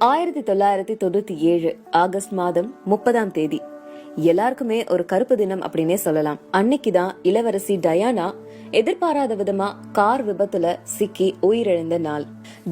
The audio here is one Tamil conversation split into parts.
ஆயிரத்தி தொள்ளாயிரத்தி தொண்ணூத்தி ஏழு ஆகஸ்ட் மாதம் முப்பதாம் தேதி. எல்லாருக்குமே ஒரு கருப்பு தினம் அப்படின்னே சொல்லலாம். அன்னைக்குதான் இளவரசி டயானா எதிர்பாராத விதமா கார் விபத்துல சிக்கி உயிரிழந்த நாள்.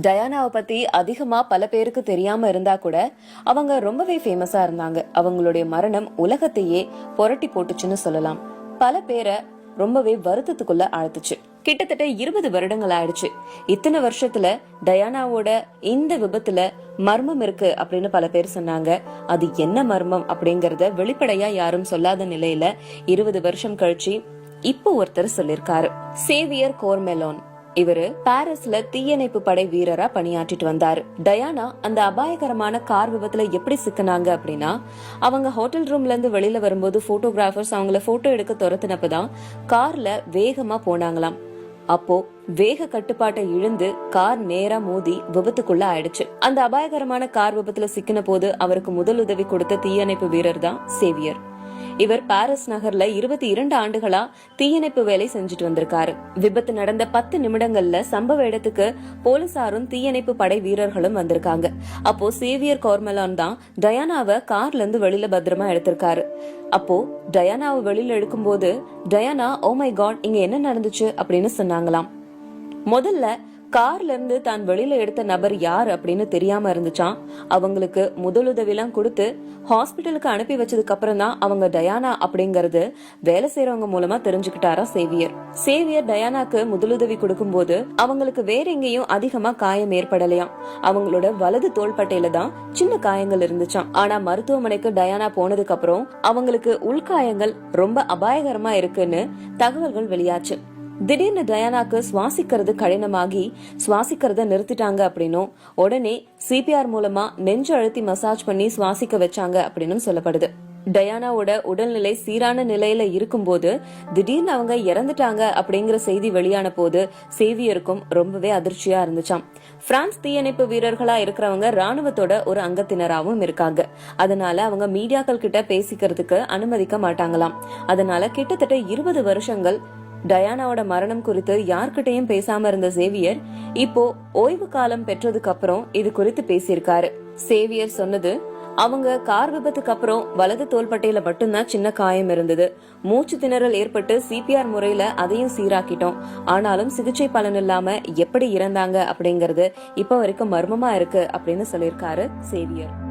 டயானாவை பத்தி அதிகமா பல பேருக்கு தெரியாம இருந்தா கூட அவங்க ரொம்பவே ஃபேமஸா இருந்தாங்க. அவங்களுடைய மரணம் உலகத்தையே புரட்டி போட்டுச்சுன்னு சொல்லலாம். பல பேரை ரொம்பவே வருத்தத்துக்குள்ள ஆழ்த்துச்சு. கிட்டத்தட்ட இருபது வருடங்கள் ஆயிடுச்சு இத்தனை வருஷத்துல டயானாவோட இந்த விபத்துல மர்மம் இருக்கு அப்படின்னு பல பேர் சொன்னாங்க. அது என்ன மர்மம் அப்படிங்கறத வெளிப்படையா யாரும் சொல்லாத நிலையில இருபது வருஷம் கழிச்சு இப்போ ஒருத்தர் சொல்லிருக்காரு சேவியர் கோர்மெலோன். இவரு பாரிஸ்ல தீயணைப்பு படை வீரரா பணியாற்றிட்டு வந்தாரு. டயானா அந்த அபாயகரமான கார் விபத்துல எப்படி சிக்கினாங்க அப்படின்னா அவங்க ஹோட்டல் ரூம்ல இருந்து வெளியில வரும்போது போட்டோகிராஃபர்ஸ் அவங்கள போட்டோ எடுக்க துரத்தினப்பதான் கார்ல வேகமா போனாங்களாம். அப்போ வேக கட்டுப்பாட்டை இழந்து கார் நேரா மோதி விபத்துக்குள்ள ஆயிடுச்சு. அந்த அபாயகரமான கார் விபத்துல சிக்கின போது அவருக்கு முதல் உதவி கொடுத்த தீயணைப்பு வீரர் தான் சேவியர். இவர் பாரிஸ் நகர்ல இருபத்தி இரண்டு ஆண்டுகளா தீயணைப்பு வேலை செஞ்சுட்டு வந்திருக்காரு. விபத்து நடந்த பத்து நிமிடங்கள்ல சம்பவ இடத்துக்கு போலீசாரும் தீயணைப்பு படை வீரர்களும் வந்திருக்காங்க. அப்போ சேவியர் கோர்மலான் தான் டயானாவை கார்ல இருந்து வெளியில பத்திரமா எடுத்திருக்காரு. அப்போ டயானாவை வெளியில எடுக்கும்போது டயானா ஓ மை காட் இங்க என்ன நடந்துச்சு? அப்படின்னு சொன்னாங்களாம். முதல்ல கார்ல இருந்து தான் வெளியில எடுத்த நபர் யார் அப்படின்னு தெரியாம இருந்துச்சான் அவங்களுக்கு முதலுதவிலாம் கொடுத்து ஹாஸ்பிட்டலுக்கு அனுப்பி வச்சதுக்கு அப்புறம் தான் அவங்க டயானா அப்படிங்கறது வேலை செய்யறவங்க மூலமா தெரிஞ்சுக்கிட்டாரா சேவியர். சேவியர் டயானாக்கு முதலுதவி கொடுக்கும்போது அவங்களுக்கு வேற எங்கேயும் அதிகமா காயம் ஏற்படலையாம். அவங்களோட வலது தோள்பட்டையில தான் சின்ன காயங்கள் இருந்துச்சாம். ஆனா மருத்துவமனைக்கு டயானா போனதுக்கு அப்புறம் அவங்களுக்கு உள்காயங்கள் ரொம்ப அபாயகரமா இருக்குன்னு தகவல்கள் வெளியாச்சு. திடீர்னு டயானாக்கு சுவாசிக்கிறது கடினமாகி சுவாசிக்கிறத நிறுத்திட்டாங்க அப்படின்னும் உடனே சிபிஆர் மூலமா நெஞ்சு அழுத்தி மசாஜ் பண்ணி சுவாசிக்க வச்சாங்க அப்படின்னு சொல்லப்படுது. டயானாவோட உடல்நிலை சீரான நிலையில இருக்கும்போது திடீர்னு அவங்க இறந்துட்டாங்க அப்படிங்கிற செய்தி வெளியான போது சேவியருக்கும் ரொம்பவே அதிர்ச்சியா இருந்துச்சாம். பிரான்ஸ் தீயணைப்பு வீரர்களா இருக்கிறவங்க ராணுவத்தோட ஒரு அங்கத்தினராகவும் இருக்காங்க. அதனால அவங்க மீடியாக்கள் கிட்ட பேசிக்கிறதுக்கு அனுமதிக்க மாட்டாங்களாம். அதனால கிட்டத்தட்ட இருபது வருஷங்கள் டயானாவோட மரணம் குறித்து யார்கிட்டையும் பேசாம இருந்த சேவியர் இப்போ ஓய்வு காலம் பெற்றதுக்கு அப்புறம் இது குறித்து பேசியிருக்காரு. சேவியர் சொன்னது அவங்க கார் விபத்துக்கு அப்புறம் வலது தோள்பட்டையில மட்டும்தான் சின்ன காயம் இருந்தது. மூச்சு திணறல் ஏற்பட்டு சிபிஆர் முறையில அதையும் சீராக்கிட்டோம். ஆனாலும் சிகிச்சை பலன் இல்லாம எப்படி இறந்தாங்க அப்படிங்கறது இப்ப வரைக்கும் மர்மமா இருக்கு அப்படின்னு சொல்லியிருக்காரு சேவியர்.